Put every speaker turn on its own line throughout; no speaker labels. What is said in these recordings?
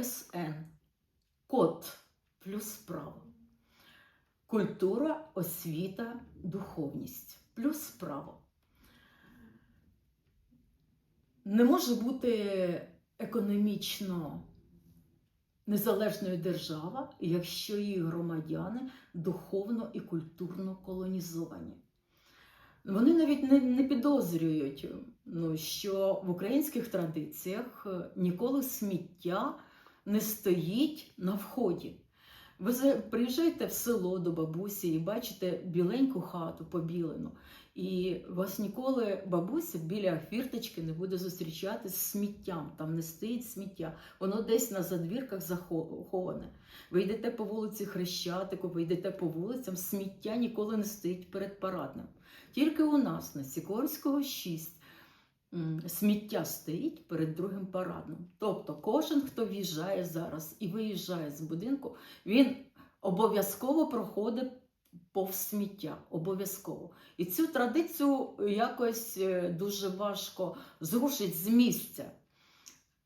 КОСН. Код плюс право. Культура, освіта, духовність плюс право. Не може бути економічно незалежною держава, якщо її громадяни духовно і культурно колонізовані. Вони навіть не, не підозрюють, ну, що в українських традиціях ніколи сміття не стоїть на вході. Ви приїжджаєте в село до бабусі і бачите біленьку хату побілену, і вас ніколи бабуся біля фірточки не буде зустрічати з сміттям. Там не стоїть сміття, воно десь на задвірках заховане. Ви йдете по вулиці Хрещатику, ви йдете по вулицям, сміття ніколи не стоїть перед парадним. Тільки у нас на Сікорського 6 м, сміття стоїть перед другим парадом. Тобто кожен, хто в'їжджає зараз і виїжджає з будинку, він обов'язково проходить повз сміття. Обов'язково. І цю традицію якось е, дуже важко зрушить з місця.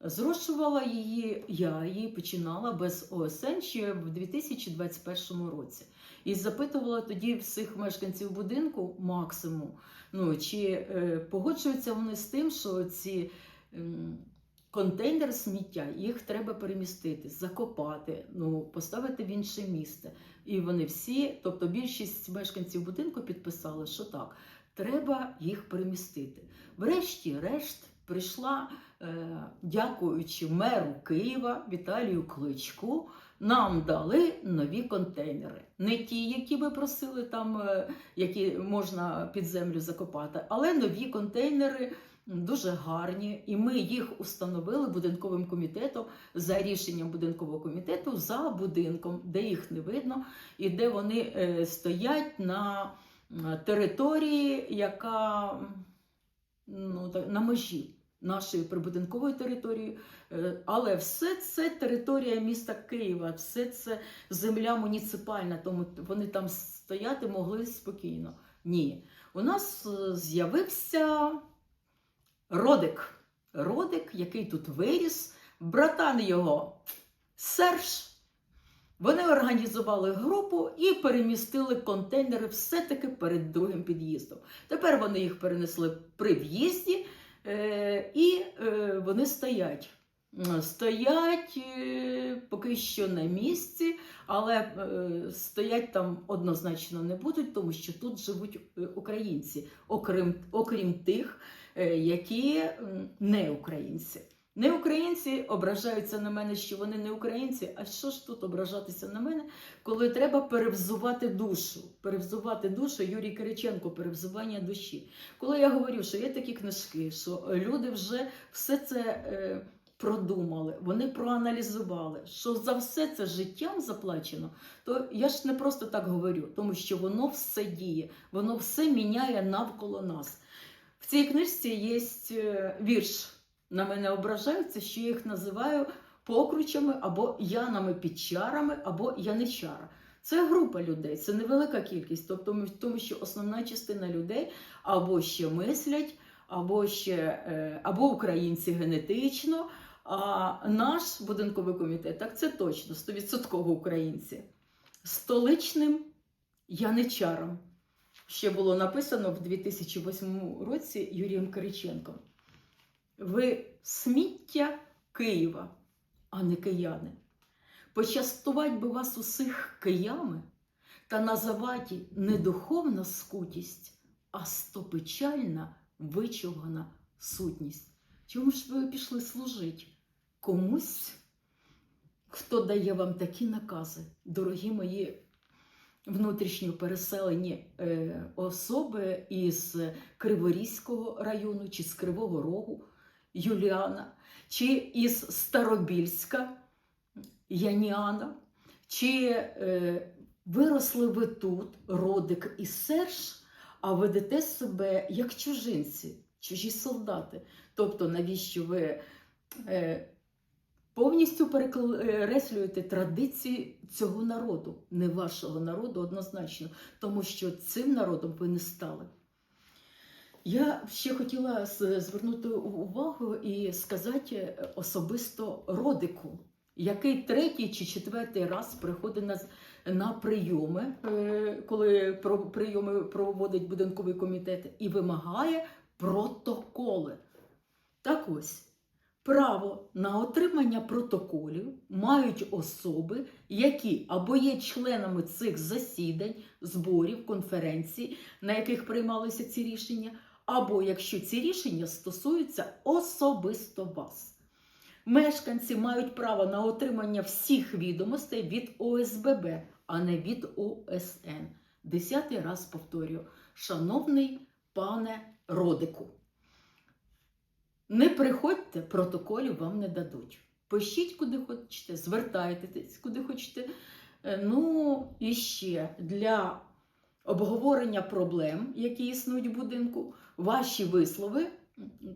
Зрушувала її я, її починала без ОСН ще в 2021 році. І запитувала тоді всіх мешканців будинку максимум, ну, чи е, погоджуються вони з тим, що ці ем, контейнери сміття їх треба перемістити, закопати, ну, поставити в інше місце. І вони всі, тобто більшість мешканців будинку підписали, що так, треба їх перемістити. Врешті-решт прийшла, е, дякуючи меру Києва Віталію Кличку, нам дали нові контейнери. Не ті, які ви просили, там, е, які можна під землю закопати, але нові контейнери. Дуже гарні, і ми їх установили будинковим комітетом за рішенням будинкового комітету за будинком, де їх не видно, і де вони е, стоять на території, яка ну, на межі нашої прибудинкової території. Е, Але все це територія міста Києва, все це земля муніципальна, тому вони там стояти могли спокійно. Ні. У нас е, з'явився Родик. Родик, який тут виріс, братан його Серж. Вони організували групу і перемістили контейнери все-таки перед другим під'їздом. Тепер вони їх перенесли при в'їзді, і е, вони стоять. Стоять е, поки що на місці, але е, стоять там однозначно не будуть, тому що тут живуть е, українці, окрім, окрім тих, е, які не українці. Не українці ображаються на мене, що вони не українці. А що ж тут ображатися на мене, коли треба перевзувати душу? Перевзувати душу Юрій Кириченко, перевзування душі. Коли я говорю, що є такі книжки, що люди вже все це е, продумали, вони проаналізували, що за все це життям заплачено, то я ж не просто так говорю, тому що воно все діє, воно все міняє навколо нас. В цій книжці є е, вірш. На мене ображаються, що я їх називаю покручами або янами під чарами, або яничара. Це група людей, це невелика кількість, тобто тому що основна частина людей або ще мислять, або ще е, або українці генетично. А наш будинковий комітет, так це точно 100% українці. Столичним яничаром. Ще було написано в 2008 році Юрієм Кириченком. Ви сміття Києва, а не кияни. Почастувати би вас усіх киями та називати не духовна скутість, а стопечальна вичугана сутність. Чому ж ви пішли служити? Комусь, хто дає вам такі накази, дорогі мої внутрішньо переселені е, особи із Криворізького району чи з Кривого Рогу Юліана, чи із Старобільська Яніана, чи е, виросли ви тут, Родик і Серж, а ведете себе як чужинці, чужі солдати. Тобто, навіщо ви е, повністю перекреслюєте традиції цього народу, не вашого народу однозначно, тому що цим народом ви не стали. Я ще хотіла звернути увагу і сказати особисто родику. який третій чи четвертий раз приходить на, на прийоми, е, коли прийоми проводить будинковий комітет, і вимагає протоколи. Так ось, право на отримання протоколів мають особи, які або є членами цих засідань, зборів, конференцій, на яких приймалися ці рішення, або якщо ці рішення стосуються особисто вас. Мешканці мають право на отримання всіх відомостей від ОСББ, а не від ОСН. Десятий раз повторюю, шановний пане Родику, не приходьте, протоколів вам не дадуть. Пишіть куди хочете, звертайтесь куди хочете. Е, Ну і ще для обговорення проблем, які існують в будинку, ваші вислови,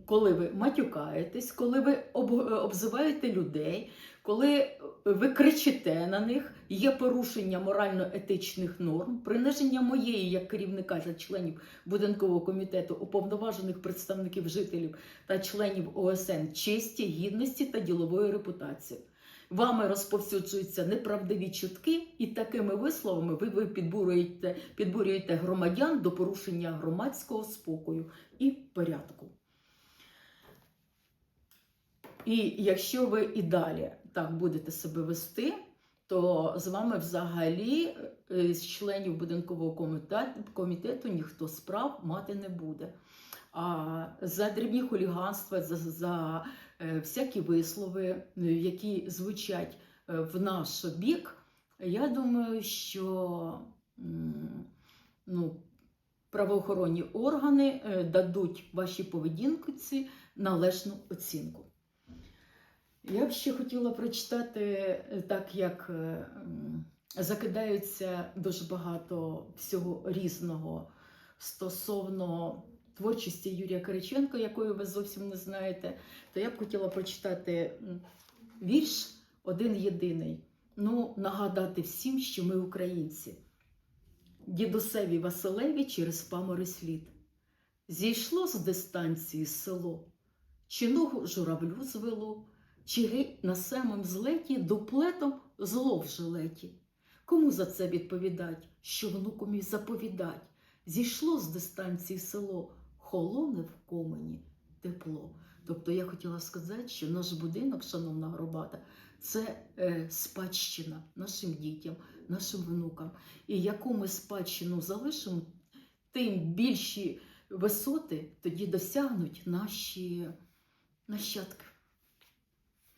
коли ви матюкаєтесь, коли ви об- обзиваєте людей, коли ви кричите на них, є порушення морально-етичних норм, приниження моєї як керівника та членів будинкового комітету, уповноважених представників жителів та членів ОСН честі, гідності та ділової репутації. Вами розповсюджуються неправдиві чутки, і такими висловами ви, ви підбурюєте, підбурюєте громадян до порушення громадського спокою і порядку. І якщо ви і далі так будете себе вести, то з вами взагалі е, з членів будинкового комітету, ніхто справ мати не буде. А за дрібні хуліганства, за, за е, всякі вислови, е, які звучать в наш бік, я думаю, що ну, правоохоронні органи дадуть вашій поведінці належну оцінку. Я б ще хотіла прочитати, е, так як е, закидаються дуже багато всього різного стосовно творчості Юрія Кириченка, якої ви зовсім не знаєте, то я б хотіла прочитати вірш один єдиний. Ну, нагадати всім, що ми українці. Дідусеві Василеві через памори слід. Зійшло з дистанції село, чи ногу журавлю звело, чи на самим злеті дуплетом зло в жилеті. Кому за це відповідать, що внукові заповідать? Зійшло з дистанції село, холоне в комені тепло. Тобто я хотіла сказати, що наш будинок, шановна громада, це е, спадщина нашим дітям, нашим внукам. І яку ми спадщину залишимо, тим більші висоти тоді досягнуть наші нащадки.